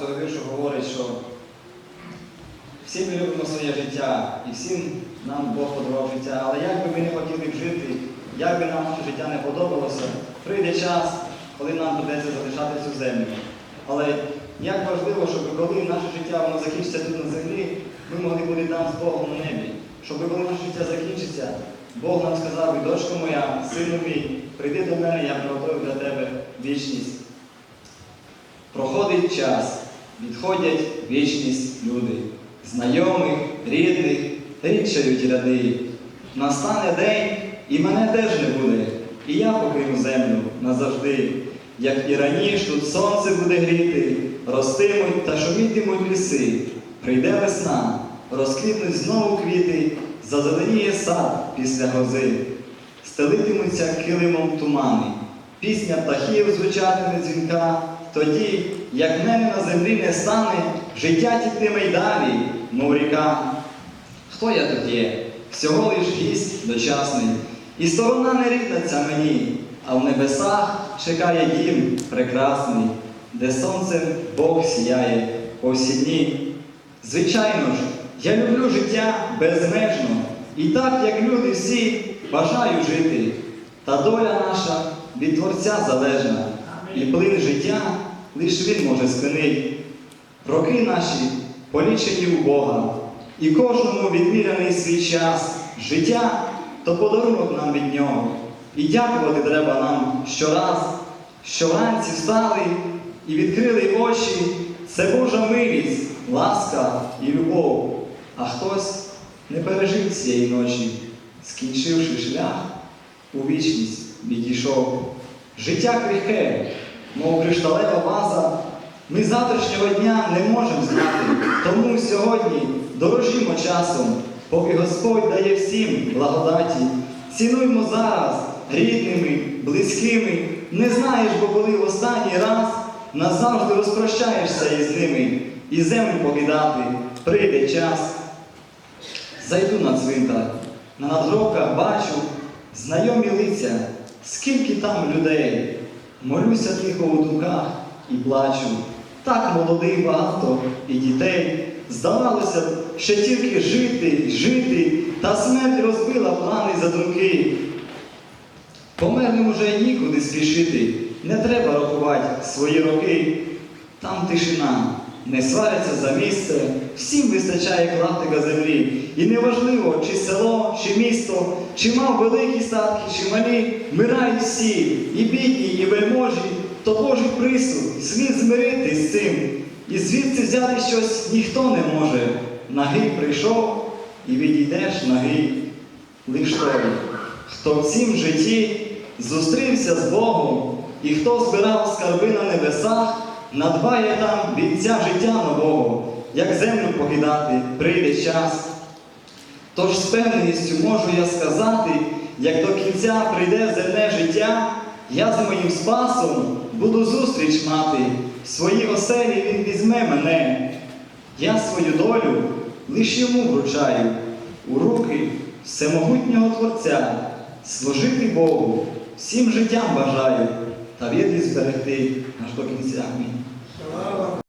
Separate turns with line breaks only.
цього віршу говорить, що всі ми любимо своє життя і всім нам Бог подарував життя, але як би ми не хотіли б жити, як би нам життя не подобалося, прийде час, коли нам придеться залишати цю землю. Але як важливо, щоб коли наше життя воно закінчиться тут на землі, ми могли бути там з Богом на небі. Щоб коли наше життя закінчиться, Бог нам сказав, дочко моя, сину мій, прийди до мене, я приготую для тебе вічність. Проходить час, відходять вічність люди, знайомих, рідних, рідшають ряди. Настане день, і мене теж не буде, і я покину землю назавжди. Як і раніше тут сонце буде гріти, ростимуть та шумітимуть ліси. Прийде весна, розквітнуть знову квіти, зазеленіє сад після грози. Стелитимуться килимом тумани, пісня птахів звучатиме дзвінка, тоді, як мене на землі не стане, життя тіктиме й далі, мов ріка. Хто я тут є? Всього лиш гість дочасний, і сторона не рідна ця мені, а в небесах чекає дім прекрасний, де сонцем Бог сіяє по всі дні. Звичайно ж, я люблю життя безмежно, і так, як люди всі, бажаю жити. Та доля наша від Творця залежна, і плин життя лиш він може спинити. Роки наші полічені у Бога, і кожному відміряний свій час. Життя то подарунок нам від нього. І дякувати треба нам щораз, що вранці встали і відкрили очі. Це Божа милість, ласка і любов. А хтось не пережив цієї ночі, скінчивши шлях, у вічність відійшов. Життя крихке, мов кришталева ваза, ми завтрашнього дня не можемо знати, тому сьогодні дорожімо часом, поки Господь дає всім благодаті. Цінуймо зараз рідними, близькими, не знаєш, бо коли останній раз назавжди розпрощаєшся із ними і землю покидати, прийде час. Зайду на цвинтар, на надгробках бачу знайомі лиця, скільки там людей. Молюся тихо у думках і плачу. Так молодий багато і дітей. Здавалося б, ще тільки жити, жити, та смерть розбила плани за думки. Померлим уже нікуди спішити, не треба рахувати свої роки. Там тишина, не сваряться за місце, всім вистачає клаптика землі. І неважливо, чи село, чи місто, чи мав великі статки, чи малі, вмирають всі, і бідні, і вельможі, то Божий присуд, слід змирити з цим. І звідси взяти щось ніхто не може. Нагий прийшов і відійдеш нагий. Лиш той, хто в цім житті зустрівся з Богом, і хто збирав скарби на небесах, надбає там вінця життя нового, як землю покидати, прийде час. Тож з певністю можу я сказати, як до кінця прийде земне життя, я з моїм спасом буду зустріч мати, в своїй оселі він візьме мене. Я свою долю лиш йому вручаю у руки всемогутнього Творця, служити Богу, всім життям бажаю та вірність зберегти аж до кінця.